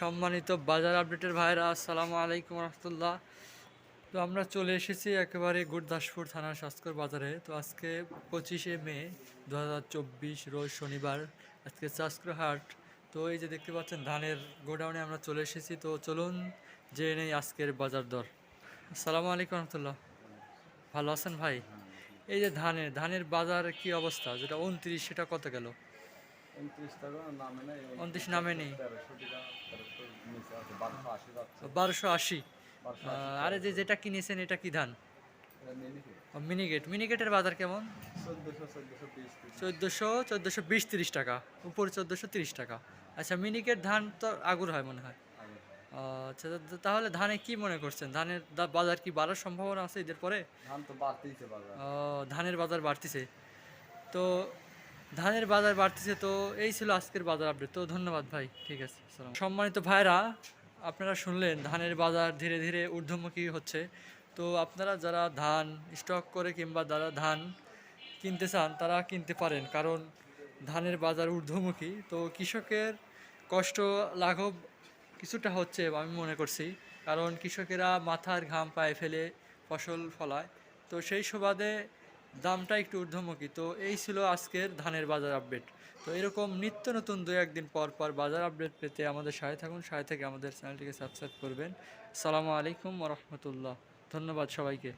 সম্মানিত বাজার আপডেটের ভাইরা আসসালামু আলাইকুম রহমতুল্লাহ। তো আমরা চলে এসেছি একেবারে গুরদাসপুর থানার শাসকর বাজারে। তো আজকে পঁচিশে মে দু হাজার চব্বিশ রোজ শনিবার আজকে শাসকর হাট। তো এই যে দেখতে পাচ্ছেন ধানের গোডাউনে আমরা চলে এসেছি। তো চলুন জেনে নেই আজকের বাজার দর। আসসালামু আলাইকুম রহমতুল্লাহ। ভালো আছেন ভাই? এই যে ধানের ধানের বাজার কি অবস্থা? যেটা উনত্রিশ সেটা কত গেল? উনত্রিশ নামে নেই। বারোশো আশি। আরে যে যেটা কিনেছেন এটা কি ধান? মিনিগেট মিনিগেটের বাজার কেমন? চোদ্দোশো চোদ্দোশো বিশ তিরিশ। টাকা। উপরে চোদ্দোশো তিরিশ টাকা। আচ্ছা মিনিকেট ধান তো আগুর হয় মনে হয়। আচ্ছা তাহলে ধানে কি মনে করছেন? ধানের বাজার কি বাড়ার সম্ভাবনা আছে এদের পরে? ধান তো ধানের বাজার বাড়তিছে। তো ধানের বাজার বাড়তেছে, তো এই ছিল আজকের বাজার আপডেট তো ধন্যবাদ ভাই, ঠিক আছে সম্মানিত ভাইরা আপনারা শুনলেন ধানের বাজার ধীরে ধীরে ঊর্ধ্বমুখী হচ্ছে। তো আপনারা যারা ধান স্টক করে কিংবা যারা ধান কিনতে চান, তারা কিনতে পারেন, কারণ ধানের বাজার ঊর্ধ্বমুখী। তো কৃষকের কষ্ট, লাঘব কিছুটা হচ্ছে আমি মনে করছি, কারণ কৃষকেরা মাথার ঘাম পায়ে ফেলে ফসল ফলায়। তো সেই সুবাদে দামটা একটু ঊর্ধ্বমুখী। তো এই ছিল আজকের ধানের বাজার আপডেট তো এরকম নিত্য নতুন দু একদিন পর পর বাজার আপডেট পেতে আমাদের সাথে থাকুন, সাথে থেকে আমাদের চ্যানেলটিকে সাবস্ক্রাইব করবেন। সালামু আলাইকুম রহমতুল্লাহ। ধন্যবাদ সবাইকে।